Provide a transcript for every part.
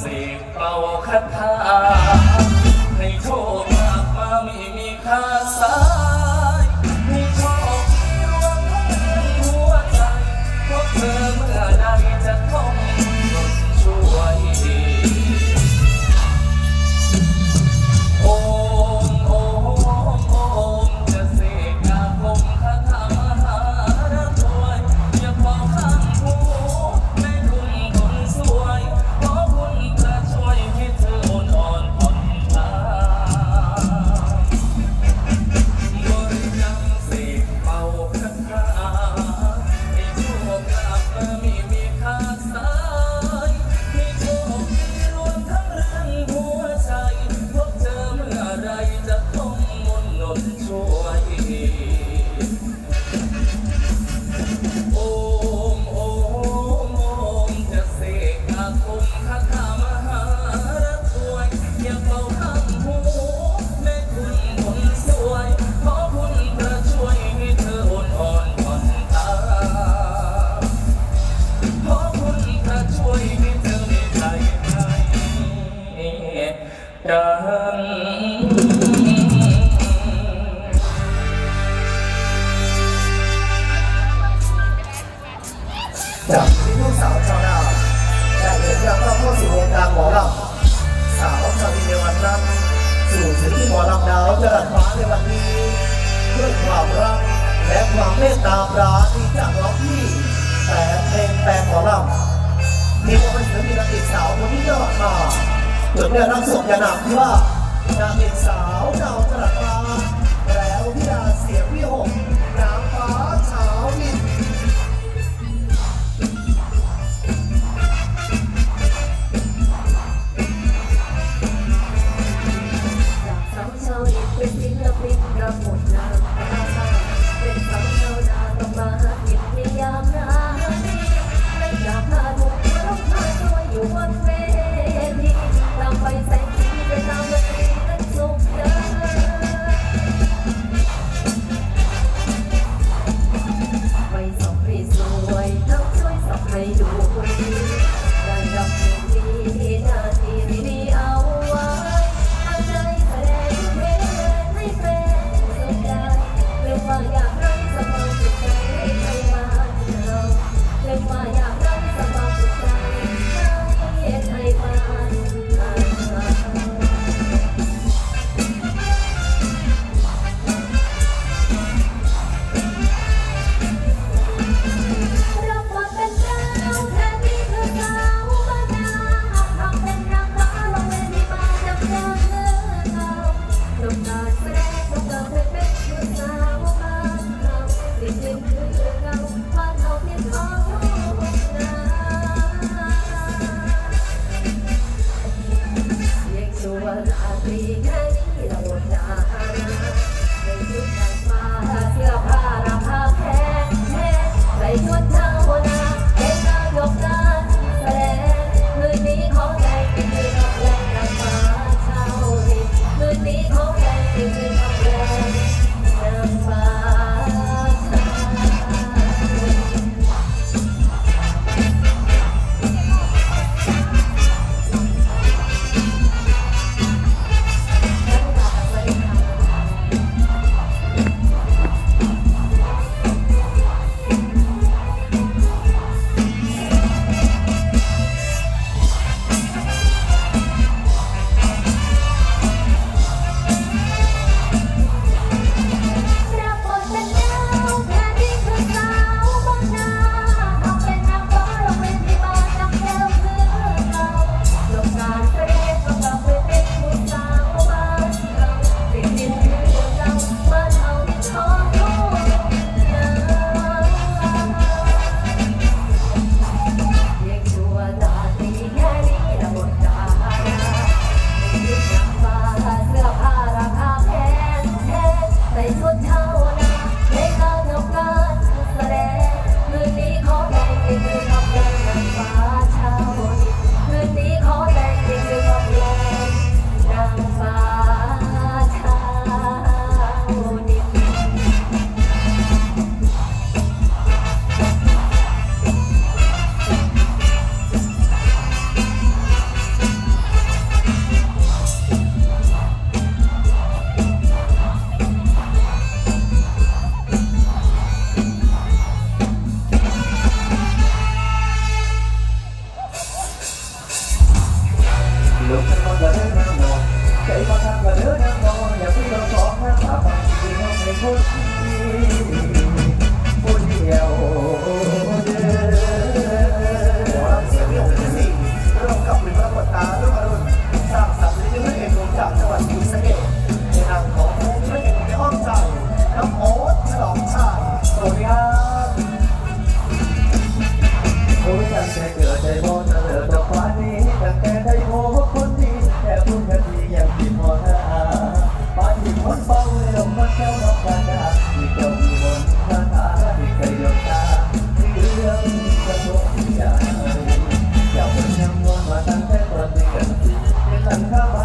เสกเป่าคาถา อรัมีคนเสนอมีนางเอกสาวคนนี้ยอดค่ะจดเนื้รับส่งยานับที่ว่านางเอกสาวดาวกระตา for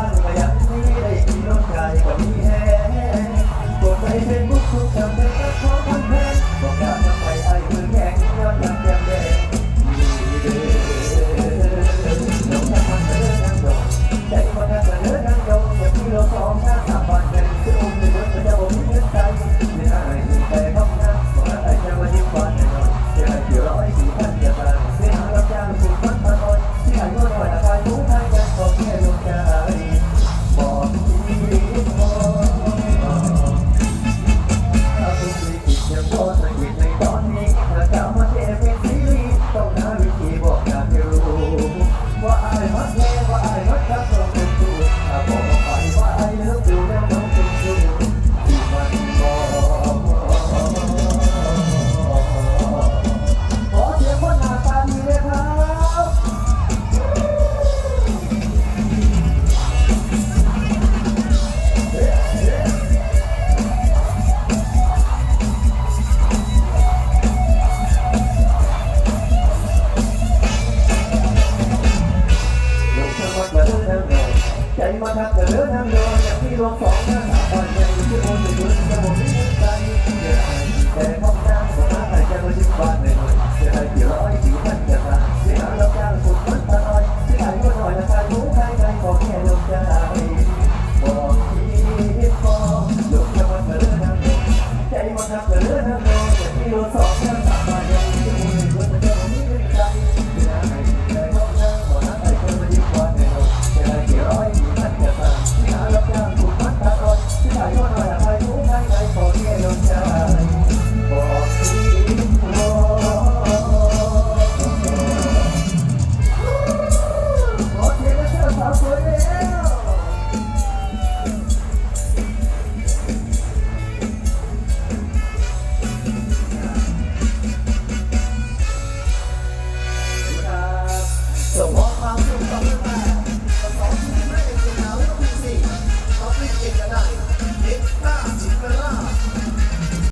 านขยันนี้ได้กินน้ใจกว่านี้แฮ่ตัวใจเป็นบุกทุกทำได้ก็ขอ